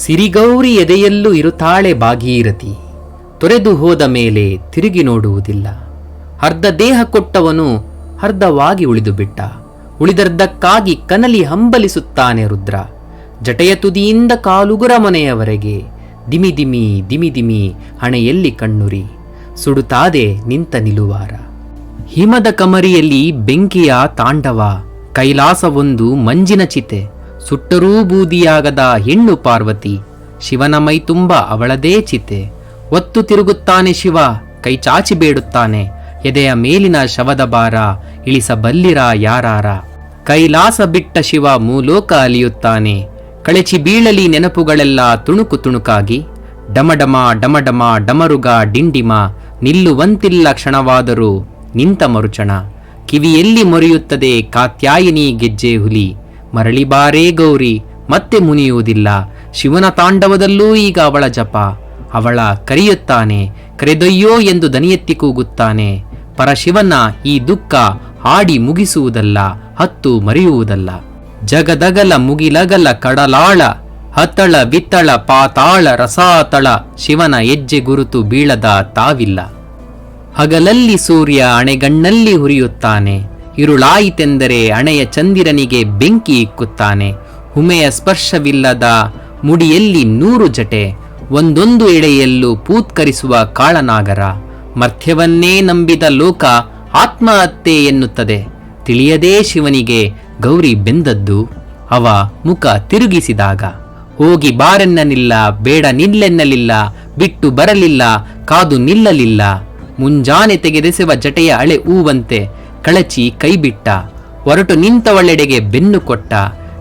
ಸಿರಿಗೌರಿ ಎದೆಯಲ್ಲೂ ಇರುತ್ತಾಳೆ ಭಾಗೀರಥಿ. ತೊರೆದು ಹೋದ ಮೇಲೆ ತಿರುಗಿ ನೋಡುವುದಿಲ್ಲ. ಅರ್ಧ ದೇಹ ಕೊಟ್ಟವನು ಅರ್ಧವಾಗಿ ಉಳಿದು ಬಿಟ್ಟ. ಉಳಿದರ್ಧಕ್ಕಾಗಿ ಕನಲಿ ಹಂಬಲಿಸುತ್ತಾನೆ ರುದ್ರ. ಜಟೆಯ ತುದಿಯಿಂದ ಕಾಲುಗುರ ಮನೆಯವರೆಗೆ ದಿಮಿ ದಿಮಿ ದಿಮಿ ದಿಮಿ ಹಣೆಯಲ್ಲಿ ಕಣ್ಣುರಿ. ಸುಡುತ್ತಾದೆ ನಿಂತ ನಿಲುವಾರ. ಹಿಮದ ಕಮರಿಯಲ್ಲಿ ಬೆಂಕಿಯ ತಾಂಡವ, ಕೈಲಾಸವೊಂದು ಮಂಜಿನ ಚಿತೆ. ಸುಟ್ಟರೂ ಬೂದಿಯಾಗದ ಹೆಣ್ಣು ಪಾರ್ವತಿ, ಶಿವನ ಮೈ ತುಂಬ ಅವಳದೇ ಚಿತೆ. ಒತ್ತು ತಿರುಗುತ್ತಾನೆ ಶಿವ, ಕೈ ಚಾಚಿ ಬೇಡುತ್ತಾನೆ, ಎದೆಯ ಮೇಲಿನ ಶವದ ಭಾರ ಇಳಿಸಬಲ್ಲಿರ ಯಾರಾರ. ಕೈಲಾಸ ಬಿಟ್ಟ ಶಿವ ಮೂಲೋಕ ಅಲಿಯುತ್ತಾನೆ, ಕಳಚಿ ಬೀಳಲಿ ನೆನಪುಗಳೆಲ್ಲ ತುಣುಕು ತುಣುಕಾಗಿ. ಡಮಡಮ ಡಮಡಮ, ಡಮರುಗ, ಡಿಂಡಿಮ, ನಿಲ್ಲುವಂತಿಲ್ಲ ಕ್ಷಣವಾದರೂ ನಿಂತ ಮರುಚಣ. ಕಿವಿಯಲ್ಲಿ ಮೊರೆಯುತ್ತದೆ ಕಾತ್ಯಾಯಿನಿ ಗೆಜ್ಜೆ ಹುಲಿ. ಮರಳಿ ಬಾರೇ ಗೌರಿ, ಮತ್ತೆ ಮುನಿಯುವುದಿಲ್ಲ. ಶಿವನ ತಾಂಡವದಲ್ಲೂ ಈಗ ಅವಳ ಜಪ. ಅವಳ ಕರೆಯುತ್ತಾನೆ, ಕರೆದೊಯ್ಯೋ ಎಂದು ದನಿಯೆತ್ತಿ ಕೂಗುತ್ತಾನೆ. ಪರಶಿವನ ಈ ದುಃಖ ಹಾಡಿ ಮುಗಿಸುವುದಲ್ಲ, ಹತ್ತು ಮರೆಯುವುದಲ್ಲ. ಜಗದಗಲ ಮುಗಿಲಗಲ ಕಡಲಾಳ ಹತ್ತಳ ಬಿತ್ತಳ ಪಾತಾಳ ರಸಾತಳ ಶಿವನ ಹೆಜ್ಜೆ ಗುರುತು ಬೀಳದ ತಾವಿಲ್ಲ. ಹಗಲಲ್ಲಿ ಸೂರ್ಯ ಅಣೆಗಣ್ಣಲ್ಲಿ ಹುರಿಯುತ್ತಾನೆ. ಇರುಳಾಯಿತೆಂದರೆ ಹಣೆಯ ಚಂದಿರನಿಗೆ ಬೆಂಕಿ ಇಕ್ಕುತ್ತಾನೆ. ಹುಮೆಯ ಸ್ಪರ್ಶವಿಲ್ಲದ ಮುಡಿಯಲ್ಲಿ ನೂರು ಜಟೆ. ಒಂದೊಂದು ಎಳೆಯಲ್ಲೂ ಪೂತ್ಕರಿಸುವ ಕಾಳನಾಗರ. ಮರ್ಥ್ಯವನ್ನೇ ನಂಬಿದ ಲೋಕ ಆತ್ಮಹತ್ಯೆ ಎನ್ನುತ್ತದೆ. ತಿಳಿಯದೇ ಶಿವನಿಗೆ ಗೌರಿ ಬೆಂದದ್ದು. ಅವ ಮುಖ ತಿರುಗಿಸಿದಾಗ, ಹೋಗಿ ಬಾರೆನ್ನಲಿಲ್ಲ ಬೇಡ ನಿಲ್ಲೆನ್ನಲಿಲ್ಲ, ಬಿಟ್ಟು ಬರಲಿಲ್ಲ, ಕಾದು ನಿಲ್ಲಲಿಲ್ಲ. ಮುಂಜಾನೆ ತೆಗೆದೆಸೆವ ಜಟೆಯ ಅಳೆ ಹೂವಂತೆ ಕಳಚಿ ಕೈಬಿಟ್ಟ ಹೊರಟು ನಿಂತವಳೆಡೆಗೆ ಬೆನ್ನು ಕೊಟ್ಟ,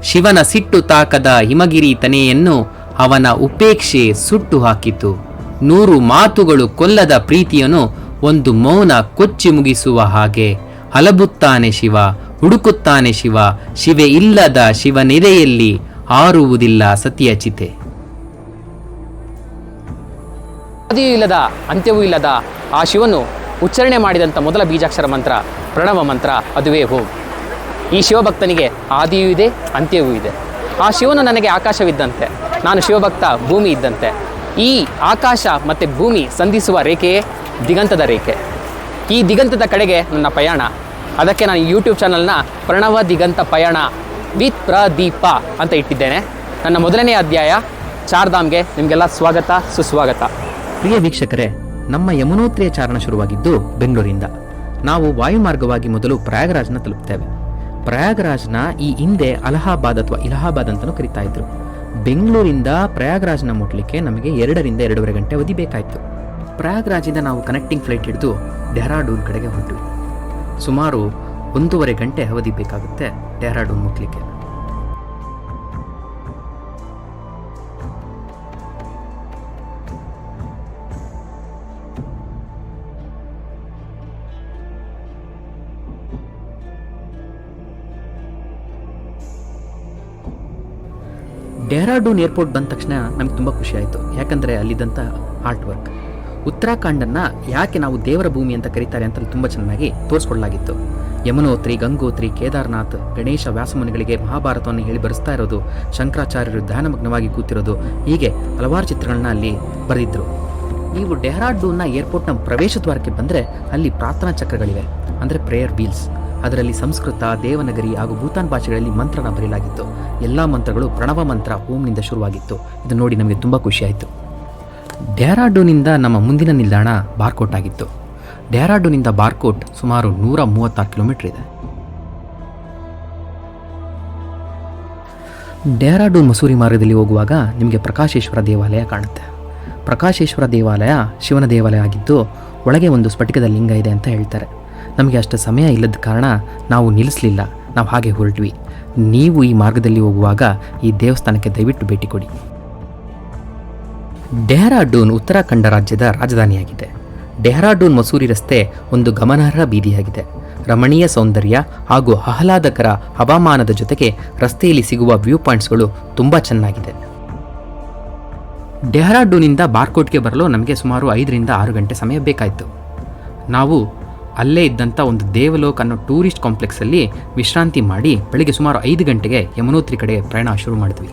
ಶಿವನ ಸಿಟ್ಟು ತಾಕದ ಹಿಮಗಿರಿ ತನೆಯನ್ನು ಅವನ ಉಪೇಕ್ಷೆ ಸುಟ್ಟು ಹಾಕಿತು. ನೂರು ಮಾತುಗಳು ಕೊಲ್ಲದ ಪ್ರೀತಿಯನ್ನು ಒಂದು ಮೌನ ಕೊಚ್ಚಿ ಮುಗಿಸುವ ಹಾಗೆ, ಹಲಬುತ್ತಾನೆ ಶಿವ, ಹುಡುಕುತ್ತಾನೆ ಶಿವ, ಶಿವೆ ಇಲ್ಲದ ಶಿವನೆದೆಯಲ್ಲಿ ಆರುವುದಿಲ್ಲ ಸತಿಯ ಚಿತೆ. ಇಲ್ಲದ, ಅಂತ್ಯವೂ ಇಲ್ಲದ ಆ ಶಿವನು ಉಚ್ಚಾರಣೆ ಮಾಡಿದಂಥ ಮೊದಲ ಬೀಜಾಕ್ಷರ ಮಂತ್ರ, ಪ್ರಣವ ಮಂತ್ರ, ಅದುವೇ ಓಂ ಈ ಶಿವಭಕ್ತನಿಗೆ ಆದಿಯೂ ಇದೆ, ಅಂತ್ಯವೂ ಇದೆ. ಆ ಶಿವನು ನನಗೆ ಆಕಾಶವಿದ್ದಂತೆ, ನಾನು ಶಿವಭಕ್ತ, ಭೂಮಿ ಇದ್ದಂತೆ. ಈ ಆಕಾಶ ಮತ್ತು ಭೂಮಿ ಸಂಧಿಸುವ ರೇಖೆಯೇ ದಿಗಂತದ ರೇಖೆ. ಈ ದಿಗಂತದ ಕಡೆಗೆ ನನ್ನ ಪಯಣ. ಅದಕ್ಕೆ ನಾನು ಯೂಟ್ಯೂಬ್ ಚಾನಲ್ನ ಪ್ರಣವ ದಿಗಂತ ಪಯಣ, ವಿತ್ ಪ್ರದೀಪ ಅಂತ ಇಟ್ಟಿದ್ದೇನೆ. ನನ್ನ ಮೊದಲನೇ ಅಧ್ಯಾಯ, ಚಾರ್ಧಾಮ್ಗೆ ನಿಮಗೆಲ್ಲ ಸ್ವಾಗತ, ಸುಸ್ವಾಗತ. ಪ್ರಿಯ ವೀಕ್ಷಕರೇ ನಮ್ಮ ಯಮುನೋತ್ರಿಯ ಚಾರಣ ಶುರುವಾಗಿದ್ದು ಬೆಂಗಳೂರಿಂದ. ನಾವು ವಾಯುಮಾರ್ಗವಾಗಿ ಮೊದಲು ಪ್ರಯಾಗರಾಜ್ನ ತಲುಪ್ತೇವೆ. ಪ್ರಯಾಗರಾಜ್ನ ಈ ಹಿಂದೆ ಅಲಹಾಬಾದ್ ಅಥವಾ ಇಲಹಾಬಾದ್ ಅಂತಲೂ ಕರಿತಾ ಇದ್ರು. ಬೆಂಗಳೂರಿಂದ ಪ್ರಯಾಗರಾಜ್ನ ಮುಟ್ಲಿಕ್ಕೆ ನಮಗೆ ಎರಡರಿಂದ ಎರಡೂವರೆ ಗಂಟೆ ಅವಧಿ ಬೇಕಾಯಿತು. ಪ್ರಯಾಗರಾಜಿಂದ ನಾವು ಕನೆಕ್ಟಿಂಗ್ ಫ್ಲೈಟ್ ಹಿಡಿದು ಡೆಹ್ರಾಡೂನ್ ಕಡೆಗೆ ಹೊರಟ್ವಿ ಸುಮಾರು ಒಂದೂವರೆ ಗಂಟೆ ಅವಧಿ ಬೇಕಾಗುತ್ತೆ ಡೆಹ್ರಾಡೂನ್ ಮುಟ್ಲಿಕ್ಕೆ. ಡೆಹ್ರಾಡೂನ್ ಏರ್ಪೋರ್ಟ್ ಬಂದ ತಕ್ಷಣ ನಮ್ಗೆ ತುಂಬ ಖುಷಿ ಆಯಿತು. ಯಾಕಂದರೆ ಅಲ್ಲಿದ್ದಂಥ ಆರ್ಟ್ ವರ್ಕ್. ಉತ್ತರಾಖಂಡನ್ನು ಯಾಕೆ ನಾವು ದೇವರ ಭೂಮಿ ಅಂತ ಕರೀತಾರೆ ಅಂತ ತುಂಬ ಚೆನ್ನಾಗಿ ತೋರಿಸ್ಕೊಡ್ಲಾಗಿತ್ತು. ಯಮುನೋತ್ರಿ, ಗಂಗೋತ್ರಿ, ಕೇದಾರನಾಥ್, ಗಣೇಶ ವ್ಯಾಸಮುನಿಗಳಿಗೆ ಮಹಾಭಾರತವನ್ನು ಹೇಳಿ ಬರೆಸ್ತಾ ಇರೋದು, ಶಂಕರಾಚಾರ್ಯರು ಧ್ಯಾನಮಗ್ನವಾಗಿ ಕೂತಿರೋದು, ಹೀಗೆ ಹಲವಾರು ಚಿತ್ರಗಳನ್ನ ಅಲ್ಲಿ ಬರೆದಿದ್ರು. ನೀವು ಡೆಹ್ರಾಡೂನ್ನ ಏರ್ಪೋರ್ಟ್ನ ಪ್ರವೇಶ ದ್ವಾರಕ್ಕೆ ಬಂದರೆ ಅಲ್ಲಿ ಪ್ರಾರ್ಥನಾ ಚಕ್ರಗಳಿವೆ. ಅಂದರೆ ಪ್ರೇಯರ್ ವೀಲ್ಸ್ ಅದರಲ್ಲಿ ಸಂಸ್ಕೃತ, ದೇವನಗರಿ ಹಾಗೂ ಭೂತಾನ್ ಭಾಷೆಗಳಲ್ಲಿ ಮಂತ್ರನ ಬರೆಯಲಾಗಿತ್ತು. ಎಲ್ಲ ಮಂತ್ರಗಳು ಪ್ರಣವ ಮಂತ್ರ ಓಂನಿಂದ ಶುರುವಾಗಿತ್ತು. ಇದು ನೋಡಿ ನಮಗೆ ತುಂಬ ಖುಷಿಯಾಯಿತು ಡ್ಯಾರಾಡೂನಿಂದ ನಮ್ಮ ಮುಂದಿನ ನಿಲ್ದಾಣ ಬಾರ್ಕೋಟ್ ಆಗಿತ್ತು. ಡ್ಯಾರಾಡೂನಿಂದ ಬಾರ್ಕೋಟ್ ಸುಮಾರು ನೂರ ಮೂವತ್ತಾರು ಕಿಲೋಮೀಟರ್ ಇದೆ. ಡ್ಯಾರಾಡೂನ್ ಮಸೂರಿ ಮಾರ್ಗದಲ್ಲಿ ಹೋಗುವಾಗ ನಿಮಗೆ ಪ್ರಕಾಶೇಶ್ವರ ದೇವಾಲಯ ಕಾಣುತ್ತೆ. ಪ್ರಕಾಶೇಶ್ವರ ದೇವಾಲಯ ಶಿವನ ದೇವಾಲಯ ಆಗಿದ್ದು, ಒಳಗೆ ಒಂದು ಸ್ಫಟಿಕದ ಲಿಂಗ ಇದೆ ಅಂತ ಹೇಳ್ತಾರೆ. ನಮಗೆ ಅಷ್ಟು ಸಮಯ ಇಲ್ಲದ ಕಾರಣ ನಾವು ನಿಲ್ಲಿಸಲಿಲ್ಲ. ನಾವು ಹಾಗೆ ಹೊರಟ್ವಿ. ನೀವು ಈ ಮಾರ್ಗದಲ್ಲಿ ಹೋಗುವಾಗ ಈ ದೇವಸ್ಥಾನಕ್ಕೆ ದಯವಿಟ್ಟು ಭೇಟಿ ಕೊಡಿ. ಡೆಹ್ರಾಡೂನ್ ಉತ್ತರಾಖಂಡ ರಾಜ್ಯದ ರಾಜಧಾನಿಯಾಗಿದೆ. ಡೆಹ್ರಾಡೂನ್ ಮಸೂರಿ ರಸ್ತೆ ಒಂದು ಗಮನಾರ್ಹ ಬೀದಿಯಾಗಿದೆ. ರಮಣೀಯ ಸೌಂದರ್ಯ ಹಾಗೂ ಆಹ್ಲಾದಕರ ಹವಾಮಾನದ ಜೊತೆಗೆ ರಸ್ತೆಯಲ್ಲಿ ಸಿಗುವ ವ್ಯೂ ಪಾಯಿಂಟ್ಸ್ಗಳು ತುಂಬ ಚೆನ್ನಾಗಿದೆ. ಡೆಹ್ರಾಡೂನಿಂದ ಬಾರ್ಕೋಟ್ಗೆ ಬರಲು ನಮಗೆ ಸುಮಾರು ಐದರಿಂದ ಆರು ಗಂಟೆ ಸಮಯ ಬೇಕಾಯಿತು. ನಾವು ಅಲ್ಲೇ ಇದ್ದಂಥ ಒಂದು ದೇವಲೋಕ್ ಅನ್ನೋ ಟೂರಿಸ್ಟ್ ಕಾಂಪ್ಲೆಕ್ಸಲ್ಲಿ ವಿಶ್ರಾಂತಿ ಮಾಡಿ ಬೆಳಿಗ್ಗೆ ಸುಮಾರು ಐದು ಗಂಟೆಗೆ ಯಮುನೋತ್ರಿ ಕಡೆ ಪ್ರಯಾಣ ಶುರು ಮಾಡಿದ್ವಿ.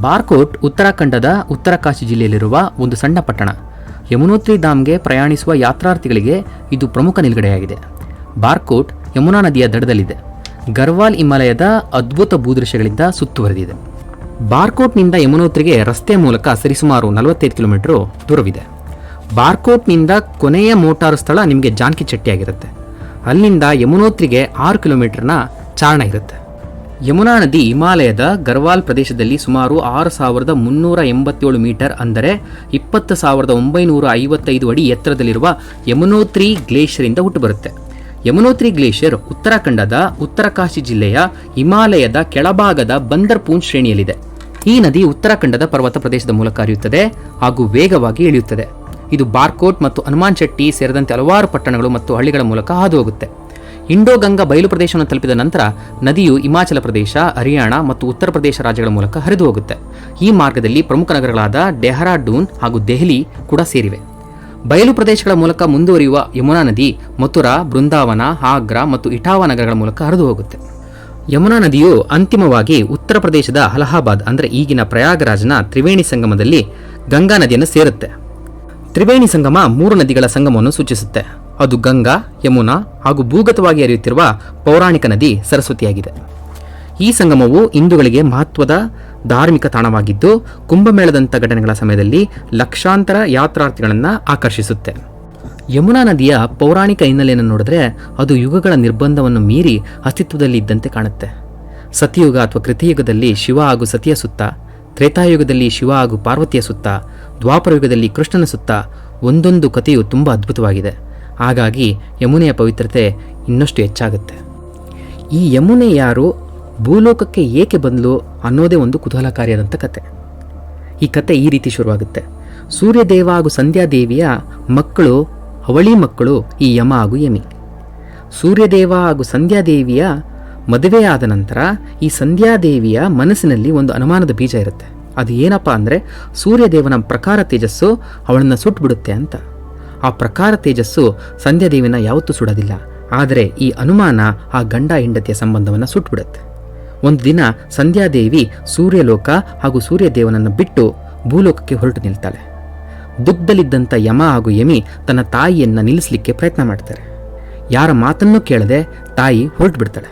ಬಾರ್ಕೋಟ್ ಉತ್ತರಾಖಂಡದ ಉತ್ತರಕಾಶಿ ಜಿಲ್ಲೆಯಲ್ಲಿರುವ ಒಂದು ಸಣ್ಣ ಪಟ್ಟಣ. ಯಮುನೋತ್ರಿ ಧಾಮ್ಗೆ ಪ್ರಯಾಣಿಸುವ ಯಾತ್ರಾರ್ಥಿಗಳಿಗೆ ಇದು ಪ್ರಮುಖ ನಿಲುಗಡೆಯಾಗಿದೆ. ಬಾರ್ಕೋಟ್ ಯಮುನಾ ನದಿಯ ದಡದಲ್ಲಿದೆ. ಗರ್ವಾಲ್ ಹಿಮಾಲಯದ ಅದ್ಭುತ ಭೂದೃಶ್ಯಗಳಿಂದ ಸುತ್ತುವರೆದಿದೆ. ಬಾರ್ಕೋಟ್ನಿಂದ ಯಮುನೋತ್ರಿಗೆ ರಸ್ತೆ ಮೂಲಕ ಸರಿಸುಮಾರು ನಲವತ್ತೈದು ಕಿಲೋಮೀಟರ್ ದೂರವಿದೆ. ಬಾರ್ಕೋಟ್ನಿಂದ ಕೊನೆಯ ಮೋಟಾರು ಸ್ಥಳ ನಿಮಗೆ ಜಾನ್ಕಿ ಚಟ್ಟಿಯಾಗಿರುತ್ತೆ ಅಲ್ಲಿಂದ ಯಮುನೋತ್ರಿಗೆ ಆರು ಕಿಲೋಮೀಟರ್ನ ಚಾರಣ ಇರುತ್ತೆ. ಯಮುನಾ ನದಿ ಹಿಮಾಲಯದ ಗರ್ವಾಲ್ ಪ್ರದೇಶದಲ್ಲಿ ಸುಮಾರು ಆರು ಸಾವಿರದ ಮುನ್ನೂರ ಎಂಬತ್ತೇಳು ಮೀಟರ್ ಅಂದರೆ ಇಪ್ಪತ್ತು ಸಾವಿರದ ಒಂಬೈನೂರ ಐವತ್ತೈದು ಅಡಿ ಎತ್ತರದಲ್ಲಿರುವ ಯಮುನೋತ್ರಿ ಗ್ಲೇಷಿಯರಿಂದ ಹುಟ್ಟುಬರುತ್ತೆ. ಯಮುನೋತ್ರಿ ಗ್ಲೇಷಿಯರ್ ಉತ್ತರಾಖಂಡದ ಉತ್ತರಕಾಶಿ ಜಿಲ್ಲೆಯ ಹಿಮಾಲಯದ ಕೆಳಭಾಗದ ಬಂದರ್ಪೂನ್ ಶ್ರೇಣಿಯಲ್ಲಿದೆ. ಈ ನದಿ ಉತ್ತರಾಖಂಡದ ಪರ್ವತ ಪ್ರದೇಶದ ಮೂಲಕ ಹರಿಯುತ್ತದೆ ಹಾಗೂ ವೇಗವಾಗಿ ಇಳಿಯುತ್ತದೆ. ಇದು ಬಾರ್ಕೋಟ್ ಮತ್ತು ಹನುಮಾನ್ ಶೆಟ್ಟಿ ಸೇರಿದಂತೆ ಹಲವಾರು ಪಟ್ಟಣಗಳು ಮತ್ತು ಹಳ್ಳಿಗಳ ಮೂಲಕ ಹಾದು ಹೋಗುತ್ತೆ ಇಂಡೋ ಗಂಗಾ ಬಯಲು ಪ್ರದೇಶವನ್ನು ತಲುಪಿದ ನಂತರ ನದಿಯು ಹಿಮಾಚಲ ಪ್ರದೇಶ, ಹರಿಯಾಣ ಮತ್ತು ಉತ್ತರ ಪ್ರದೇಶ ರಾಜ್ಯಗಳ ಮೂಲಕ ಹರಿದು ಹೋಗುತ್ತೆ ಈ ಮಾರ್ಗದಲ್ಲಿ ಪ್ರಮುಖ ನಗರಗಳಾದ ಡೆಹ್ರಾಡೂನ್ ಹಾಗೂ ದೆಹಲಿ ಕೂಡ ಸೇರಿವೆ. ಬಯಲು ಪ್ರದೇಶಗಳ ಮೂಲಕ ಮುಂದುವರಿಯುವ ಯಮುನಾ ನದಿ, ಮಥುರಾ, ಬೃಂದಾವನ, ಆಗ್ರಾ ಮತ್ತು ಇಟಾವಾ ನಗರಗಳ ಮೂಲಕ ಹರಿದು ಹೋಗುತ್ತೆ ಯಮುನಾ ನದಿಯು ಅಂತಿಮವಾಗಿ ಉತ್ತರ ಪ್ರದೇಶದ ಅಲಹಾಬಾದ್, ಅಂದರೆ ಈಗಿನ ಪ್ರಯಾಗರಾಜ್ನ ತ್ರಿವೇಣಿ ಸಂಗಮದಲ್ಲಿ ಗಂಗಾ ನದಿಯನ್ನು ಸೇರುತ್ತೆ. ತ್ರಿವೇಣಿ ಸಂಗಮ ಮೂರು ನದಿಗಳ ಸಂಗಮವನ್ನು ಸೂಚಿಸುತ್ತೆ. ಅದು ಗಂಗಾ, ಯಮುನಾ ಹಾಗೂ ಭೂಗತವಾಗಿ ಹರಿಯುತ್ತಿರುವ ಪೌರಾಣಿಕ ನದಿ ಸರಸ್ವತಿಯಾಗಿದೆ. ಈ ಸಂಗಮವು ಹಿಂದೂಗಳಿಗೆ ಮಹತ್ವದ ಧಾರ್ಮಿಕ ತಾಣವಾಗಿದ್ದು, ಕುಂಭಮೇಳದಂಥ ಘಟನೆಗಳ ಸಮಯದಲ್ಲಿ ಲಕ್ಷಾಂತರ ಯಾತ್ರಾರ್ಥಿಗಳನ್ನು ಆಕರ್ಷಿಸುತ್ತೆ. ಯಮುನಾ ನದಿಯ ಪೌರಾಣಿಕ ಹಿನ್ನೆಲೆಯನ್ನು ನೋಡಿದ್ರೆ ಅದು ಯುಗಗಳ ನಿರ್ಬಂಧವನ್ನು ಮೀರಿ ಅಸ್ತಿತ್ವದಲ್ಲಿ ಇದ್ದಂತೆ ಕಾಣುತ್ತೆ. ಸತಿಯುಗ ಅಥವಾ ಕೃತಿಯುಗದಲ್ಲಿ ಶಿವ ಹಾಗೂ ಸತಿಯ ಸುತ್ತ, ತ್ರೇತಾಯುಗದಲ್ಲಿ ಶಿವ ಹಾಗೂ ಪಾರ್ವತಿಯ ಸುತ್ತ ದ್ವಾಪರಯುಗದಲ್ಲಿ ಕೃಷ್ಣನ ಸುತ್ತ ಒಂದೊಂದು ಕಥೆಯು ತುಂಬ ಅದ್ಭುತವಾಗಿದೆ. ಹಾಗಾಗಿ ಯಮುನೆಯ ಪವಿತ್ರತೆ ಇನ್ನಷ್ಟು ಹೆಚ್ಚಾಗುತ್ತೆ. ಈ ಯಮುನೆ ಯಾರು, ಭೂಲೋಕಕ್ಕೆ ಏಕೆ ಬಂದಲು ಅನ್ನೋದೇ ಒಂದು ಕುತೂಹಲಕಾರಿಯಾದಂಥ ಕತೆ. ಈ ಕತೆ ಈ ರೀತಿ ಶುರುವಾಗುತ್ತೆ. ಸೂರ್ಯದೇವ ಹಾಗೂ ಸಂಧ್ಯಾದೇವಿಯ ಮಕ್ಕಳು, ಅವಳಿ ಮಕ್ಕಳು ಈ ಯಮ ಹಾಗೂ ಯಮಿ. ಸೂರ್ಯದೇವ ಹಾಗೂ ಸಂಧ್ಯಾದೇವಿಯ ಮದುವೆಯಾದ ನಂತರ ಈ ಸಂಧ್ಯಾದೇವಿಯ ಮನಸ್ಸಿನಲ್ಲಿ ಒಂದು ಅನುಮಾನದ ಬೀಜ ಇರುತ್ತೆ. ಅದು ಏನಪ್ಪ ಅಂದರೆ ಸೂರ್ಯದೇವನ ಪ್ರಕಾರ ತೇಜಸ್ಸು ಅವಳನ್ನು ಸುಟ್ಬಿಡುತ್ತೆ ಅಂತ. ಆ ಪ್ರಕಾರ ತೇಜಸ್ಸು ಸಂಧ್ಯಾದೇವಿನ ಯಾವತ್ತೂ ಸುಡೋದಿಲ್ಲ. ಆದರೆ ಈ ಅನುಮಾನ ಆ ಗಂಡ ಹೆಂಡತಿಯ ಸಂಬಂಧವನ್ನು ಸುಟ್ಬಿಡುತ್ತೆ. ಒಂದು ದಿನ ಸಂಧ್ಯಾದೇವಿ ಸೂರ್ಯಲೋಕ ಹಾಗೂ ಸೂರ್ಯದೇವನನ್ನು ಬಿಟ್ಟು ಭೂಲೋಕಕ್ಕೆ ಹೊರಟು ನಿಲ್ತಾಳೆ. ದುಗ್ಧದಲ್ಲಿದ್ದಂಥ ಯಮ ಹಾಗೂ ಯಮಿ ತನ್ನ ತಾಯಿಯನ್ನು ನಿಲ್ಲಿಸಲಿಕ್ಕೆ ಪ್ರಯತ್ನ ಮಾಡ್ತಾರೆ. ಯಾರ ಮಾತನ್ನೂ ಕೇಳದೆ ತಾಯಿ ಹೊರಟು ಬಿಡ್ತಾಳೆ.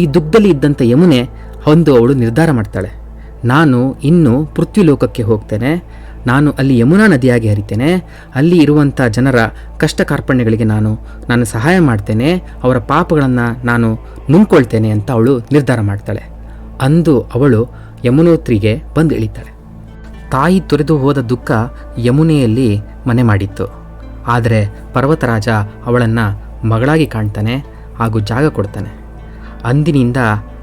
ಈ ದುಗ್ಧದಲ್ಲಿ ಇದ್ದಂಥ ಯಮುನೆ ಒಂದು ಅವಳು ನಿರ್ಧಾರ ಮಾಡ್ತಾಳೆ. ನಾನು ಇನ್ನು ಪೃಥ್ವಿಲೋಕಕ್ಕೆ ಹೋಗ್ತೇನೆ. ನಾನು ಅಲ್ಲಿ ಯಮುನಾ ನದಿಯಾಗಿ ಹರಿತೇನೆ. ಅಲ್ಲಿ ಇರುವಂಥ ಜನರ ಕಷ್ಟ ಕಾರ್ಪಣ್ಯಗಳಿಗೆ ನಾನು ನಾನು ಸಹಾಯ ಮಾಡ್ತೇನೆ. ಅವರ ಪಾಪಗಳನ್ನು ನಾನು ನುಂಗ್ಕೊಳ್ತೇನೆ ಅಂತ ಅವಳು ನಿರ್ಧಾರ ಮಾಡ್ತಾಳೆ. ಅಂದು ಅವಳು ಯಮುನೋತ್ರಿಗೆ ಬಂದು ಇಳಿತಾಳೆ. ತಾಯಿ ತೊರೆದು ಹೋದ ದುಃಖ ಯಮುನೆಯಲ್ಲಿ ಮನೆ ಮಾಡಿತ್ತು. ಆದರೆ ಪರ್ವತರಾಜ ಅವಳನ್ನು ಮಗಳಾಗಿ ಕಾಣ್ತಾನೆ ಹಾಗೂ ಜಾಗ ಕೊಡ್ತಾನೆ. ಅಂದಿನಿಂದ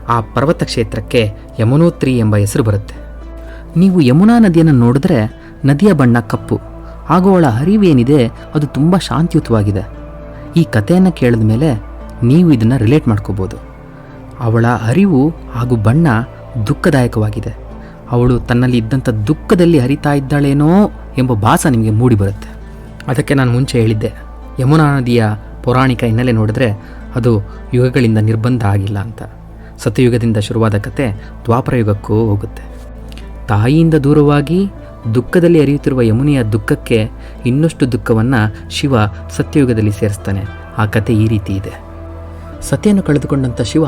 ಆ ಪರ್ವತ ಕ್ಷೇತ್ರಕ್ಕೆ ಯಮುನೋತ್ರಿ ಎಂಬ ಹೆಸರು ಬರುತ್ತೆ. ನೀವು ಯಮುನಾ ನದಿಯನ್ನು ನೋಡಿದ್ರೆ ನದಿಯ ಬಣ್ಣ ಕಪ್ಪು ಹಾಗೂ ಅವಳ ಹರಿವೇನಿದೆ ಅದು ತುಂಬ ಶಾಂತಿಯುತವಾಗಿದೆ. ಈ ಕಥೆಯನ್ನು ಕೇಳಿದ ಮೇಲೆ ನೀವು ಇದನ್ನು ರಿಲೇಟ್ ಮಾಡ್ಕೋಬೋದು. ಅವಳ ಅರಿವು ಹಾಗೂ ಬಣ್ಣ ದುಃಖದಾಯಕವಾಗಿದೆ. ಅವಳು ತನ್ನಲ್ಲಿ ಇದ್ದಂಥ ದುಃಖದಲ್ಲಿ ಹರಿತಾ ಇದ್ದಾಳೇನೋ ಎಂಬ ಭಾಸ ನಿಮಗೆ ಮೂಡಿ ಬರುತ್ತೆ. ಅದಕ್ಕೆ ನಾನು ಮುಂಚೆ ಹೇಳಿದ್ದೆ, ಯಮುನಾ ನದಿಯ ಪೌರಾಣಿಕ ಹಿನ್ನೆಲೆ ನೋಡಿದ್ರೆ ಅದು ಯುಗಗಳಿಂದ ನಿರ್ಬಂಧ ಆಗಿಲ್ಲ ಅಂತ. ಸತ್ಯಯುಗದಿಂದ ಶುರುವಾದ ಕತೆ ದ್ವಾಪರಯುಗಕ್ಕೂ ಹೋಗುತ್ತೆ. ತಾಯಿಯಿಂದ ದೂರವಾಗಿ ದುಃಖದಲ್ಲಿ ಅರಿಯುತ್ತಿರುವ ಯಮುನೆಯ ದುಃಖಕ್ಕೆ ಇನ್ನಷ್ಟು ದುಃಖವನ್ನು ಶಿವ ಸತ್ಯಯುಗದಲ್ಲಿ ಸೇರಿಸ್ತಾನೆ. ಆ ಕತೆ ಈ ರೀತಿ ಇದೆ. ಸತ್ಯವನ್ನು ಕಳೆದುಕೊಂಡಂಥ ಶಿವ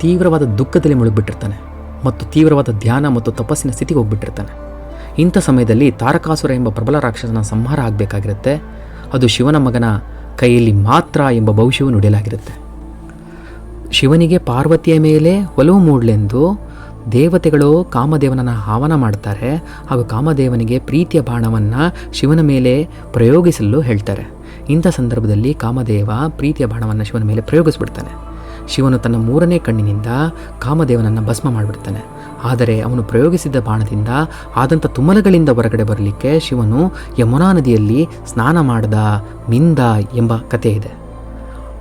ತೀವ್ರವಾದ ದುಃಖದಲ್ಲಿ ಮುಳುಗಿಬಿಟ್ಟಿರ್ತಾನೆ ಮತ್ತು ತೀವ್ರವಾದ ಧ್ಯಾನ ಮತ್ತು ತಪಸ್ಸಿನ ಸ್ಥಿತಿಗೆ ಹೋಗ್ಬಿಟ್ಟಿರ್ತಾನೆ. ಇಂಥ ಸಮಯದಲ್ಲಿ ತಾರಕಾಸುರ ಎಂಬ ಪ್ರಬಲ ರಾಕ್ಷಸನ ಸಂಹಾರ ಆಗಬೇಕಾಗಿರುತ್ತೆ. ಅದು ಶಿವನ ಮಗನ ಕೈಯಲ್ಲಿ ಮಾತ್ರ ಎಂಬ ಭವಿಷ್ಯವು ನುಡಿಯಲಾಗಿರುತ್ತೆ. ಶಿವನಿಗೆ ಪಾರ್ವತಿಯ ಮೇಲೆ ಒಲವು ಮೂಡಲೆಂದು ದೇವತೆಗಳು ಕಾಮದೇವನನ್ನು ಆಹ್ವಾನ ಮಾಡ್ತಾರೆ ಹಾಗೂ ಕಾಮದೇವನಿಗೆ ಪ್ರೀತಿಯ ಬಾಣವನ್ನು ಶಿವನ ಮೇಲೆ ಪ್ರಯೋಗಿಸಲು ಹೇಳ್ತಾರೆ. ಇಂಥ ಸಂದರ್ಭದಲ್ಲಿ ಕಾಮದೇವ ಪ್ರೀತಿಯ ಬಾಣವನ್ನು ಶಿವನ ಮೇಲೆ ಪ್ರಯೋಗಿಸ್ಬಿಡ್ತಾನೆ. ಶಿವನು ತನ್ನ ಮೂರನೇ ಕಣ್ಣಿನಿಂದ ಕಾಮದೇವನನ್ನು ಭಸ್ಮ ಮಾಡಿಬಿಡ್ತಾನೆ. ಆದರೆ ಅವನು ಪ್ರಯೋಗಿಸಿದ ಬಾಣದಿಂದ ಆದಂಥ ತುಮಲಗಳಿಂದ ಹೊರಗಡೆ ಬರಲಿಕ್ಕೆ ಶಿವನು ಯಮುನಾ ನದಿಯಲ್ಲಿ ಸ್ನಾನ ಮಾಡ್ದ ಮಿಂದ ಎಂಬ ಕಥೆ ಇದೆ.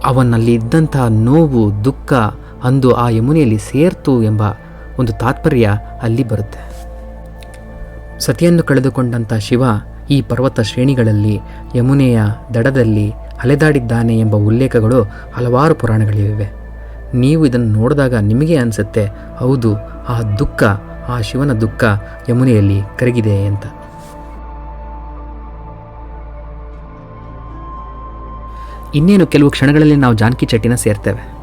ಅವನಲ್ಲಿ ಇದ್ದಂತಹ ನೋವು, ದುಃಖ ಅಂದು ಆ ಯಮುನೆಯಲ್ಲಿ ಸೇರ್ತು ಎಂಬ ಒಂದು ತಾತ್ಪರ್ಯ ಅಲ್ಲಿ ಬರುತ್ತೆ. ಸತಿಯನ್ನು ಕಳೆದುಕೊಂಡಂಥ ಶಿವ ಈ ಪರ್ವತ ಶ್ರೇಣಿಗಳಲ್ಲಿ, ಯಮುನೆಯ ದಡದಲ್ಲಿ ಅಲೆದಾಡಿದ್ದಾನೆ ಎಂಬ ಉಲ್ಲೇಖಗಳು ಹಲವಾರು ಪುರಾಣಗಳಿವೆ. ನೀವು ಇದನ್ನು ನೋಡಿದಾಗ ನಿಮಗೆ ಅನಿಸುತ್ತೆ, ಹೌದು, ಆ ದುಃಖ, ಆ ಶಿವನ ದುಃಖ ಯಮುನೆಯಲ್ಲಿ ಕರಗಿದೆ ಅಂತ. ಇನ್ನೇನು ಕೆಲವು ಕ್ಷಣಗಳಲ್ಲಿ ನಾವು ಜಾನ್ಕಿ ಚಟ್ಟಿನ ಸೇರ್ತೇವೆ.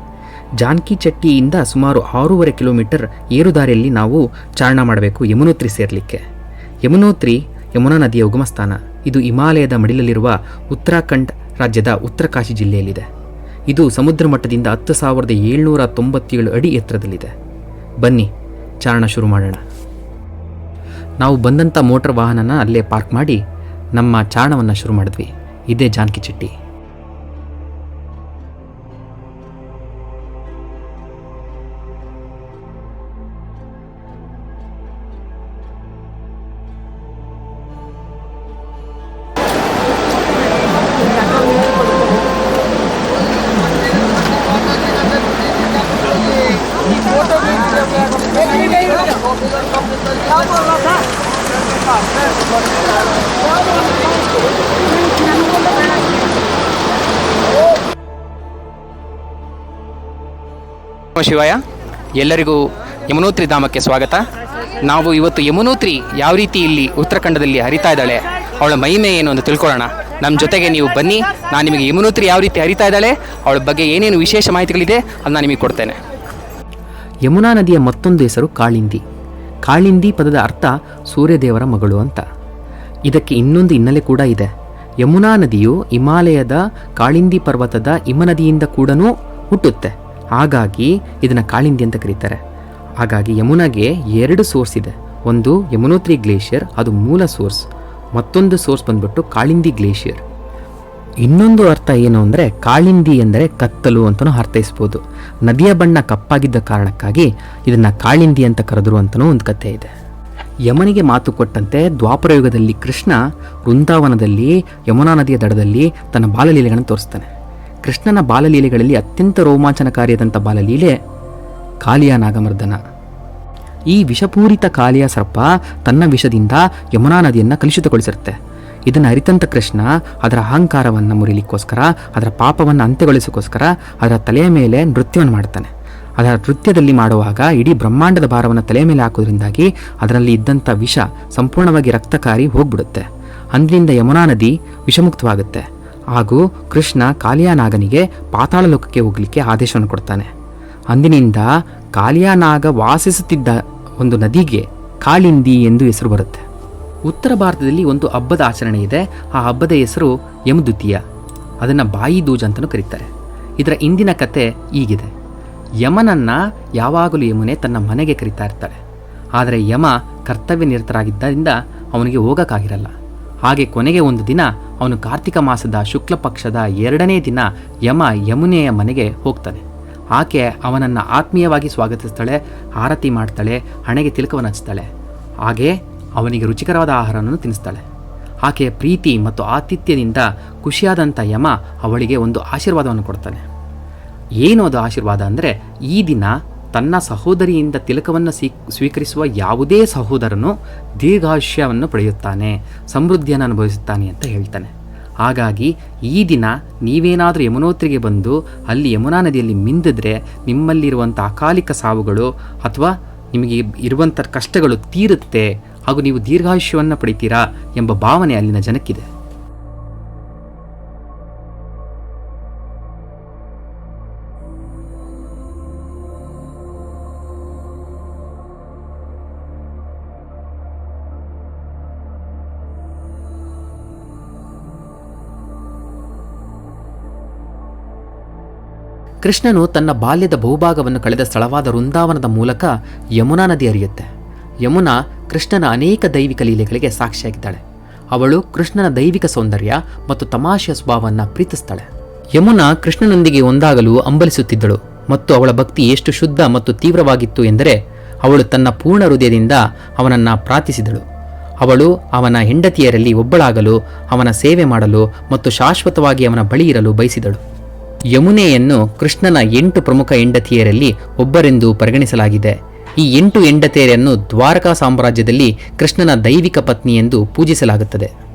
ಜಾನ್ಕಿ ಚಟ್ಟಿಯಿಂದ ಸುಮಾರು ಆರೂವರೆ ಕಿಲೋಮೀಟರ್ ಏರುದಾರಿಯಲ್ಲಿ ನಾವು ಚಾರಣ ಮಾಡಬೇಕು ಯಮುನೋತ್ರಿ ಸೇರಲಿಕ್ಕೆ. ಯಮುನೋತ್ರಿ, ಯಮುನಾ ನದಿಯ ಉಗಮ ಸ್ಥಾನ ಇದು ಹಿಮಾಲಯದ ಮಡಿಲಲ್ಲಿರುವ ಉತ್ತರಾಖಂಡ್ ರಾಜ್ಯದ ಉತ್ತರಕಾಶಿ ಜಿಲ್ಲೆಯಲ್ಲಿದೆ. ಇದು ಸಮುದ್ರ ಮಟ್ಟದಿಂದ ಹತ್ತು ಸಾವಿರದ ಏಳ್ನೂರ ತೊಂಬತ್ತೇಳು ಅಡಿ ಎತ್ತರದಲ್ಲಿದೆ. ಬನ್ನಿ, ಚಾರಣ ಶುರು ಮಾಡೋಣ. ನಾವು ಬಂದಂಥ ಮೋಟಾರ್ ವಾಹನನ ಅಲ್ಲೇ ಪಾರ್ಕ್ ಮಾಡಿ ನಮ್ಮ ಚಾರಣವನ್ನು ಶುರು ಮಾಡಿದ್ವಿ. ಇದೇ ಜಾನಕಿ ಚಟ್ಟಿ. ಶಿವಾಯ. ಎಲ್ಲರಿಗೂ ಯಮುನೋತ್ರಿ ಧಾಮಕ್ಕೆ ಸ್ವಾಗತ. ನಾವು ಇವತ್ತು ಯಮುನೋತ್ರಿ ಯಾವ ರೀತಿ ಇಲ್ಲಿ ಉತ್ತರಾಖಂಡದಲ್ಲಿ ಹರಿತಾ ಇದ್ದಾಳೆ, ಅವಳ ಮಹಿಮೆ ಏನು ಅಂತ ತಿಳ್ಕೊಳ್ಳೋಣ. ನಮ್ಮ ಜೊತೆಗೆ ನೀವು ಬನ್ನಿ, ನಾನು ನಿಮಗೆ ಯಮುನೋತ್ರಿ ಯಾವ ರೀತಿ ಹರಿತಾ ಇದ್ದಾಳೆ, ಅವಳ ಬಗ್ಗೆ ಏನೇನು ವಿಶೇಷ ಮಾಹಿತಿಗಳಿದೆ ನಾನು ನಿಮಗೆ ಕೊಡ್ತೇನೆ. ಯಮುನಾ ನದಿಯ ಮತ್ತೊಂದು ಹೆಸರು ಕಾಳಿಂದಿ. ಕಾಳಿಂದಿ ಪದದ ಅರ್ಥ ಸೂರ್ಯದೇವರ ಮಗಳು ಅಂತ. ಇದಕ್ಕೆ ಇನ್ನೊಂದು ಹಿನ್ನೆಲೆ ಕೂಡ ಇದೆ. ಯಮುನಾ ನದಿಯು ಹಿಮಾಲಯದ ಕಾಳಿಂದಿ ಪರ್ವತದ ಹಿಮನದಿಯಿಂದ ಕೂಡ ಹುಟ್ಟುತ್ತೆ. ಹಾಗಾಗಿ ಇದನ್ನು ಕಾಳಿಂದಿ ಅಂತ ಕರೀತಾರೆ. ಹಾಗಾಗಿ ಯಮುನಾಗೆ ಎರಡು ಸೋರ್ಸ್ ಇದೆ. ಒಂದು ಯಮುನೋತ್ರಿ ಗ್ಲೇಷಿಯರ್, ಅದು ಮೂಲ ಸೋರ್ಸ್. ಮತ್ತೊಂದು ಸೋರ್ಸ್ ಬಂದ್ಬಿಟ್ಟು ಕಾಳಿಂದಿ ಗ್ಲೇಷಿಯರ್. ಇನ್ನೊಂದು ಅರ್ಥ ಏನು ಅಂದರೆ ಕಾಳಿಂದಿ ಎಂದರೆ ಕತ್ತಲು ಅಂತಲೂ ಅರ್ಥೈಸ್ಬೋದು. ನದಿಯ ಬಣ್ಣ ಕಪ್ಪಾಗಿದ್ದ ಕಾರಣಕ್ಕಾಗಿ ಇದನ್ನು ಕಾಳಿಂದಿ ಅಂತ ಕರೆದರು ಅಂತಲೂ ಒಂದು ಕಥೆ ಇದೆ. ಯಮನಿಗೆ ಮಾತು ಕೊಟ್ಟಂತೆ ದ್ವಾಪರಯುಗದಲ್ಲಿ ಕೃಷ್ಣ ವೃಂದಾವನದಲ್ಲಿ, ಯಮುನಾ ನದಿಯ ದಡದಲ್ಲಿ ತನ್ನ ಬಾಲಲೀಲೆಗಳನ್ನು ತೋರಿಸ್ತಾನೆ. ಕೃಷ್ಣನ ಬಾಲಲೀಲೆಗಳಲ್ಲಿ ಅತ್ಯಂತ ರೋಮಾಂಚನಕಾರಿಯಾದಂಥ ಬಾಲಲೀಲೆ ಕಾಲಿಯ ನಾಗಮರ್ದನ. ಈ ವಿಷಪೂರಿತ ಕಾಲಿಯ ಸರ್ಪ ತನ್ನ ವಿಷದಿಂದ ಯಮುನಾ ನದಿಯನ್ನು ಕಲುಷಿತಗೊಳಿಸಿರುತ್ತೆ. ಇದನ್ನು ಅರಿತಂತ ಕೃಷ್ಣ ಅದರ ಅಹಂಕಾರವನ್ನು ಮುರಿಲಿಕ್ಕೋಸ್ಕರ, ಅದರ ಪಾಪವನ್ನು ಅಂತ್ಯಗೊಳಿಸೋಕ್ಕೋಸ್ಕರ, ಅದರ ತಲೆಯ ಮೇಲೆ ನೃತ್ಯವನ್ನು ಮಾಡ್ತಾನೆ. ಅದರ ನೃತ್ಯದಲ್ಲಿ ಮಾಡುವಾಗ ಇಡೀ ಬ್ರಹ್ಮಾಂಡದ ಭಾರವನ್ನು ತಲೆಯ ಮೇಲೆ ಹಾಕೋದ್ರಿಂದಾಗಿ ಅದರಲ್ಲಿ ಇದ್ದಂಥ ವಿಷ ಸಂಪೂರ್ಣವಾಗಿ ರಕ್ತಕಾರಿ ಹೋಗ್ಬಿಡುತ್ತೆ. ಅಂದಿನಿಂದ ಯಮುನಾ ನದಿ ವಿಷಮುಕ್ತವಾಗುತ್ತೆ. ಹಾಗೂ ಕೃಷ್ಣ ಕಾಲಿಯಾನಾಗನಿಗೆ ಪಾತಾಳ ಲೋಕಕ್ಕೆ ಹೋಗಲಿಕ್ಕೆ ಆದೇಶವನ್ನು ಕೊಡ್ತಾನೆ. ಅಂದಿನಿಂದ ಕಾಲಿಯಾನಾಗ ವಾಸಿಸುತ್ತಿದ್ದ ಒಂದು ನದಿಗೆ ಕಾಳಿಂದಿ ಎಂದು ಹೆಸರು ಬರುತ್ತೆ. ಉತ್ತರ ಭಾರತದಲ್ಲಿ ಒಂದು ಹಬ್ಬದ ಆಚರಣೆ ಇದೆ. ಆ ಹಬ್ಬದ ಹೆಸರು ಯಮದ್ವಿತೀಯ. ಅದನ್ನು ಬಾಯಿ ದೂಜ ಅಂತಲೂ ಕರೀತಾರೆ. ಇದರ ಇಂದಿನ ಕತೆ ಹೀಗಿದೆ. ಯಮನನ್ನು ಯಾವಾಗಲೂ ಯಮುನೆ ತನ್ನ ಮನೆಗೆ ಕರೀತಾ ಇರ್ತಾಳೆ ಆದರೆ ಯಮ ಕರ್ತವ್ಯ ನಿರತರಾಗಿದ್ದರಿಂದ ಅವನಿಗೆ ಹೋಗೋಕ್ಕಾಗಿರಲ್ಲ. ಹಾಗೆ ಕೊನೆಗೆ ಒಂದು ದಿನ ಅವನು ಕಾರ್ತಿಕ ಮಾಸದ ಶುಕ್ಲ ಪಕ್ಷದ ಎರಡನೇ ದಿನ ಯಮ ಯಮುನೆಯ ಮನೆಗೆ ಹೋಗ್ತಾನೆ. ಆಕೆ ಅವನನ್ನು ಆತ್ಮೀಯವಾಗಿ ಸ್ವಾಗತಿಸ್ತಾಳೆ, ಆರತಿ ಮಾಡ್ತಾಳೆ, ಹಣೆಗೆ ತಿಲಕವನ್ನು ಹಚ್ತಾಳೆ. ಹಾಗೆ ಅವನಿಗೆ ರುಚಿಕರವಾದ ಆಹಾರವನ್ನು ತಿನ್ನಿಸ್ತಾಳೆ. ಆಕೆಯ ಪ್ರೀತಿ ಮತ್ತು ಆತಿಥ್ಯದಿಂದ ಖುಷಿಯಾದಂಥ ಯಮ ಅವಳಿಗೆ ಒಂದು ಆಶೀರ್ವಾದವನ್ನು ಕೊಡ್ತಾನೆ. ಏನು ಅದು ಆಶೀರ್ವಾದ ಅಂದರೆ, ಈ ದಿನ ತನ್ನ ಸಹೋದರಿಯಿಂದ ತಿಲಕವನ್ನು ಸ್ವೀ, ಸ್ವೀಕರಿಸುವ ಯಾವುದೇ ಸಹೋದರನು ದೀರ್ಘಾಯುಷ್ಯವನ್ನು ಪಡೆಯುತ್ತಾನೆ, ಸಮೃದ್ಧಿಯನ್ನು ಅನುಭವಿಸುತ್ತಾನೆ ಅಂತ ಹೇಳ್ತಾನೆ. ಹಾಗಾಗಿ ಈ ದಿನ ನೀವೇನಾದರೂ ಯಮುನೋತ್ರಿಗೆ ಬಂದು ಅಲ್ಲಿ ಯಮುನಾ ನದಿಯಲ್ಲಿ ಮಿಂದಿದ್ರೆ ನಿಮ್ಮಲ್ಲಿರುವಂಥ ಅಕಾಲಿಕ ಸಾವುಗಳು ಅಥವಾ ನಿಮಗೆ ಇರುವಂಥ ಕಷ್ಟಗಳು ತೀರುತ್ತೆ ಹಾಗೂ ನೀವು ದೀರ್ಘಾಯುಷ್ಯವನ್ನು ಪಡಿತೀರಾ ಎಂಬ ಭಾವನೆ ಅಲ್ಲಿನ ಜನಕ್ಕಿದೆ. ಕೃಷ್ಣನು ತನ್ನ ಬಾಲ್ಯದ ಬಹುಭಾಗವನ್ನು ಕಳೆದ ಸ್ಥಳವಾದ ವೃಂದಾವನದ ಮೂಲಕ ಯಮುನಾ ನದಿ ಹರಿಯುತ್ತೆ. ಯಮುನಾ ಕೃಷ್ಣನ ಅನೇಕ ದೈವಿಕ ಲೀಲೆಗಳಿಗೆ ಸಾಕ್ಷಿಯಾಗಿದ್ದಾಳೆ. ಅವಳು ಕೃಷ್ಣನ ದೈವಿಕ ಸೌಂದರ್ಯ ಮತ್ತು ತಮಾಷೆಯ ಸ್ವಭಾವವನ್ನು ಪ್ರೀತಿಸ್ತಾಳೆ. ಯಮುನಾ ಕೃಷ್ಣನೊಂದಿಗೆ ಒಂದಾಗಲು ಅಂಬಲಿಸುತ್ತಿದ್ದಳು ಮತ್ತು ಅವಳ ಭಕ್ತಿ ಎಷ್ಟು ಶುದ್ಧ ಮತ್ತು ತೀವ್ರವಾಗಿತ್ತು ಎಂದರೆ ಅವಳು ತನ್ನ ಪೂರ್ಣ ಹೃದಯದಿಂದ ಅವನನ್ನು ಪ್ರಾರ್ಥಿಸಿದಳು. ಅವಳು ಅವನ ಹೆಂಡತಿಯರಲ್ಲಿ ಒಬ್ಬಳಾಗಲು, ಅವನ ಸೇವೆ ಮಾಡಲು ಮತ್ತು ಶಾಶ್ವತವಾಗಿ ಅವನ ಬಳಿ ಇರಲು ಬಯಸಿದಳು. ಯಮುನೆಯನ್ನು ಕೃಷ್ಣನ ಎಂಟು ಪ್ರಮುಖ ಹೆಂಡತಿಯರಲ್ಲಿ ಒಬ್ಬರೆಂದು ಪರಿಗಣಿಸಲಾಗಿದೆ. ಈ ಎಂಟು ಎಂಡತೇರೆಯನ್ನು ದ್ವಾರಕಾ ಸಾಮ್ರಾಜ್ಯದಲ್ಲಿ ಕೃಷ್ಣನ ದೈವಿಕ ಪತ್ನಿ ಎಂದು ಪೂಜಿಸಲಾಗುತ್ತದೆ.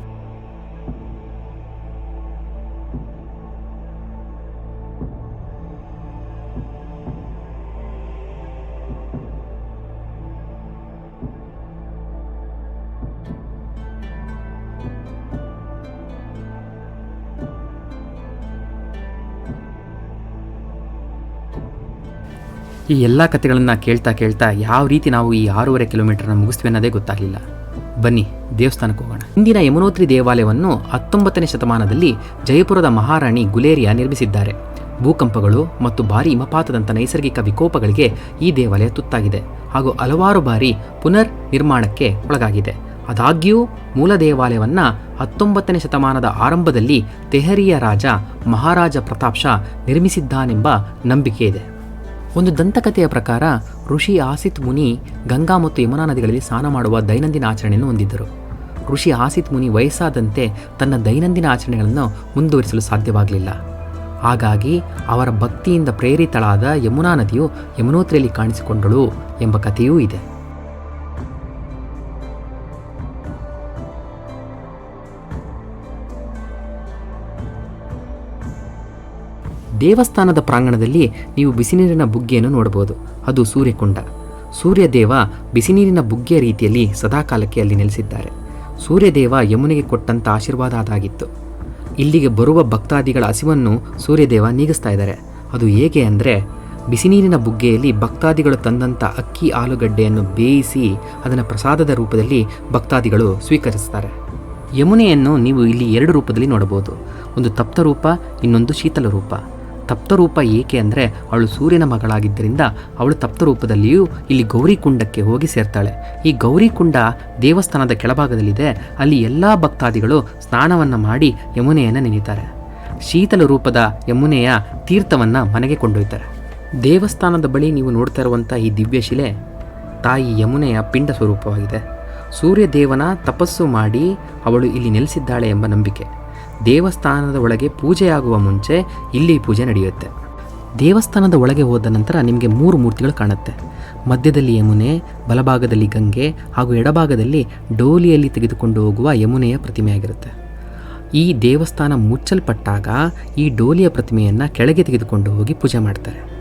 ಈ ಎಲ್ಲ ಕಥೆಗಳನ್ನು ಕೇಳ್ತಾ ಕೇಳ್ತಾ ಯಾವ ರೀತಿ ನಾವು ಈ ಆರೂವರೆ ಕಿಲೋಮೀಟರ್ನ ಮುಗಿಸ್ತೀವಿ ಅನ್ನೋದೇ ಗೊತ್ತಾಗಲಿಲ್ಲ. ಬನ್ನಿ, ದೇವಸ್ಥಾನಕ್ಕೆ ಹೋಗೋಣ. ಇಂದಿನ ಯಮುನೋತ್ರಿ ದೇವಾಲಯವನ್ನು ಹತ್ತೊಂಬತ್ತನೇ ಶತಮಾನದಲ್ಲಿ ಜಯಪುರದ ಮಹಾರಾಣಿ ಗುಲೇರಿಯಾ ನಿರ್ಮಿಸಿದ್ದಾರೆ. ಭೂಕಂಪಗಳು ಮತ್ತು ಭಾರಿ ಹಿಮಪಾತದಂಥ ನೈಸರ್ಗಿಕ ವಿಕೋಪಗಳಿಗೆ ಈ ದೇವಾಲಯ ತುತ್ತಾಗಿದೆ ಹಾಗೂ ಹಲವಾರು ಬಾರಿ ಪುನರ್ ನಿರ್ಮಾಣಕ್ಕೆ ಒಳಗಾಗಿದೆ. ಆದಾಗ್ಯೂ, ಮೂಲ ದೇವಾಲಯವನ್ನು ಹತ್ತೊಂಬತ್ತನೇ ಶತಮಾನದ ಆರಂಭದಲ್ಲಿ ತೆಹರಿಯ ರಾಜ ಮಹಾರಾಜ ಪ್ರತಾಪ್ ಶಾ ನಿರ್ಮಿಸಿದ್ದಾನೆಂಬ ನಂಬಿಕೆ ಇದೆ. ಒಂದು ದಂತಕಥೆಯ ಪ್ರಕಾರ ಋಷಿ ಆಸಿತ್ ಮುನಿ ಗಂಗಾ ಮತ್ತು ಯಮುನಾ ನದಿಗಳಲ್ಲಿ ಸ್ನಾನ ಮಾಡುವ ದೈನಂದಿನ ಆಚರಣೆಯನ್ನು ಹೊಂದಿದ್ದರು. ಋಷಿ ಆಸಿತ್ ಮುನಿ ವಯಸ್ಸಾದಂತೆ ತನ್ನ ದೈನಂದಿನ ಆಚರಣೆಗಳನ್ನು ಮುಂದುವರಿಸಲು ಸಾಧ್ಯವಾಗಲಿಲ್ಲ. ಹಾಗಾಗಿ ಅವರ ಭಕ್ತಿಯಿಂದ ಪ್ರೇರಿತಳಾದ ಯಮುನಾ ನದಿಯು ಯಮುನೋತ್ರಿಯಲ್ಲಿ ಕಾಣಿಸಿಕೊಂಡಳು ಎಂಬ ಕಥೆಯೂ ಇದೆ. ದೇವಸ್ಥಾನದ ಪ್ರಾಂಗಣದಲ್ಲಿ ನೀವು ಬಿಸಿನೀರಿನ ಬುಗ್ಗೆಯನ್ನು ನೋಡಬಹುದು. ಅದು ಸೂರ್ಯಕುಂಡ. ಸೂರ್ಯದೇವ ಬಿಸಿನೀರಿನ ಬುಗ್ಗೆಯ ರೀತಿಯಲ್ಲಿ ಸದಾಕಾಲಕ್ಕೆ ಅಲ್ಲಿ ನೆಲೆಸಿದ್ದಾರೆ. ಸೂರ್ಯದೇವ ಯಮುನೆಗೆ ಕೊಟ್ಟಂಥ ಆಶೀರ್ವಾದ ಅದಾಗಿತ್ತು. ಇಲ್ಲಿಗೆ ಬರುವ ಭಕ್ತಾದಿಗಳ ಹಸಿವನ್ನು ಸೂರ್ಯದೇವ ನೀಗಿಸ್ತಾ ಇದ್ದಾರೆ. ಅದು ಹೇಗೆ ಅಂದರೆ, ಬಿಸಿನೀರಿನ ಬುಗ್ಗೆಯಲ್ಲಿ ಭಕ್ತಾದಿಗಳು ತಂದಂಥ ಅಕ್ಕಿ ಆಲೂಗಡ್ಡೆಯನ್ನು ಬೇಯಿಸಿ ಅದನ್ನು ಪ್ರಸಾದದ ರೂಪದಲ್ಲಿ ಭಕ್ತಾದಿಗಳು ಸ್ವೀಕರಿಸ್ತಾರೆ. ಯಮುನೆಯನ್ನು ನೀವು ಇಲ್ಲಿ ಎರಡು ರೂಪದಲ್ಲಿ ನೋಡಬಹುದು. ಒಂದು ತಪ್ತ ರೂಪ, ಇನ್ನೊಂದು ಶೀತಲ ರೂಪ. ತಪ್ತ ರೂಪ ಏಕೆ ಅಂದರೆ ಅವಳು ಸೂರ್ಯನ ಮಗಳಾಗಿದ್ದರಿಂದ ಅವಳು ತಪ್ತರೂಪದಲ್ಲಿಯೂ ಇಲ್ಲಿ ಗೌರಿಕುಂಡಕ್ಕೆ ಹೋಗಿ ಸೇರ್ತಾಳೆ. ಈ ಗೌರಿಕುಂಡ ದೇವಸ್ಥಾನದ ಕೆಳಭಾಗದಲ್ಲಿದೆ. ಅಲ್ಲಿ ಎಲ್ಲ ಭಕ್ತಾದಿಗಳು ಸ್ನಾನವನ್ನು ಮಾಡಿ ಯಮುನೆಯನ್ನು ನೆನೀತಾರೆ ಶೀತಲ ರೂಪದ ಯಮುನೆಯ ತೀರ್ಥವನ್ನು ಮನೆಗೆ ಕೊಂಡೊಯ್ತಾರೆ. ದೇವಸ್ಥಾನದ ಬಳಿ ನೀವು ನೋಡ್ತಾ ಇರುವಂಥ ಈ ದಿವ್ಯಶಿಲೆ ತಾಯಿ ಯಮುನೆಯ ಪಿಂಡ ಸ್ವರೂಪವಾಗಿದೆ. ಸೂರ್ಯದೇವನ ತಪಸ್ಸು ಮಾಡಿ ಅವಳು ಇಲ್ಲಿ ನೆಲೆಸಿದ್ದಾಳೆ ಎಂಬ ನಂಬಿಕೆ. ದೇವಸ್ಥಾನದ ಒಳಗೆ ಪೂಜೆಯಾಗುವ ಮುಂಚೆ ಇಲ್ಲಿ ಪೂಜೆ ನಡೆಯುತ್ತೆ. ದೇವಸ್ಥಾನದ ಒಳಗೆ ಹೋದ ನಂತರ ನಿಮಗೆ ಮೂರು ಮೂರ್ತಿಗಳು ಕಾಣುತ್ತೆ. ಮಧ್ಯದಲ್ಲಿ ಯಮುನೆ, ಬಲಭಾಗದಲ್ಲಿ ಗಂಗೆ ಹಾಗೂ ಎಡಭಾಗದಲ್ಲಿ ಡೋಲಿಯಲ್ಲಿ ತೆಗೆದುಕೊಂಡು ಹೋಗುವ ಯಮುನೆಯ ಪ್ರತಿಮೆಯಾಗಿರುತ್ತೆ. ಈ ದೇವಸ್ಥಾನ ಮುಚ್ಚಲ್ಪಟ್ಟಾಗ ಈ ಡೋಲಿಯ ಪ್ರತಿಮೆಯನ್ನು ಕೆಳಗೆ ತೆಗೆದುಕೊಂಡು ಹೋಗಿ ಪೂಜೆ ಮಾಡ್ತಾರೆ.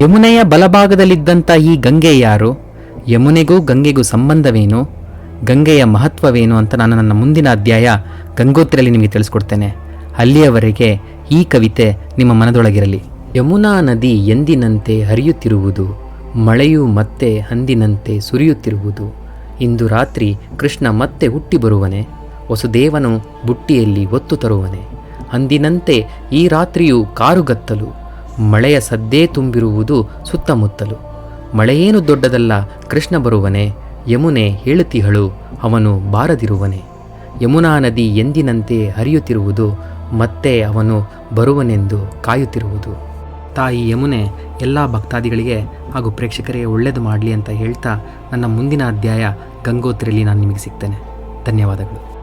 ಯಮುನೆಯ ಬಲಭಾಗದಲ್ಲಿದ್ದಂಥ ಈ ಗಂಗೆ ಯಾರು? ಯಮುನೆಗೂ ಗಂಗೆಗೂ ಸಂಬಂಧವೇನು? ಗಂಗೆಯ ಮಹತ್ವವೇನು ಅಂತ ನಾನು ನನ್ನ ಮುಂದಿನ ಅಧ್ಯಾಯ ಗಂಗೋತ್ರಿಯಲ್ಲಿ ನಿಮಗೆ ತಿಳಿಸ್ಕೊಡ್ತೇನೆ. ಅಲ್ಲಿಯವರೆಗೆ ಈ ಕವಿತೆ ನಿಮ್ಮ ಮನದೊಳಗಿರಲಿ. ಯಮುನಾ ನದಿ ಎಂದಿನಂತೆ ಹರಿಯುತ್ತಿರುವುದು, ಮಳೆಯು ಮತ್ತೆ ಹಂದಿನಂತೆ ಸುರಿಯುತ್ತಿರುವುದು. ಇಂದು ರಾತ್ರಿ ಕೃಷ್ಣ ಮತ್ತೆ ಹುಟ್ಟಿ ಬರುವನೆ, ವಸುದೇವನು ಬುಟ್ಟಿಯಲ್ಲಿ ಒತ್ತು ತರುವನೆ. ಅಂದಿನಂತೆ ಈ ರಾತ್ರಿಯು ಕಾರುಗತ್ತಲು, ಮಳೆಯ ಸದ್ದೇ ತುಂಬಿರುವುದು ಸುತ್ತಮುತ್ತಲು. ಮಳೆಯೇನು ದೊಡ್ಡದಲ್ಲ, ಕೃಷ್ಣ ಬರುವನೆ ಯಮುನೆ ಹೇಳುತ್ತಿಹಳು, ಅವನು ಬಾರದಿರುವನೆ. ಯಮುನಾ ನದಿ ಎಂದಿನಂತೆ ಹರಿಯುತ್ತಿರುವುದು, ಮತ್ತೆ ಅವನು ಬರುವನೆಂದು ಕಾಯುತ್ತಿರುವುದು. ತಾಯಿ ಯಮುನೆ, ಎಲ್ಲ ಭಕ್ತಾದಿಗಳಿಗೆ ಹಾಗೂ ಪ್ರೇಕ್ಷಕರಿಗೆ ಒಳ್ಳೆಯದು ಮಾಡಲಿ ಅಂತ ಹೇಳ್ತಾ ನನ್ನ ಮುಂದಿನ ಅಧ್ಯಾಯ ಗಂಗೋತ್ರಿಯಲ್ಲಿ ನಾನು ನಿಮಗೆ ಸಿಗ್ತೇನೆ. ಧನ್ಯವಾದಗಳು.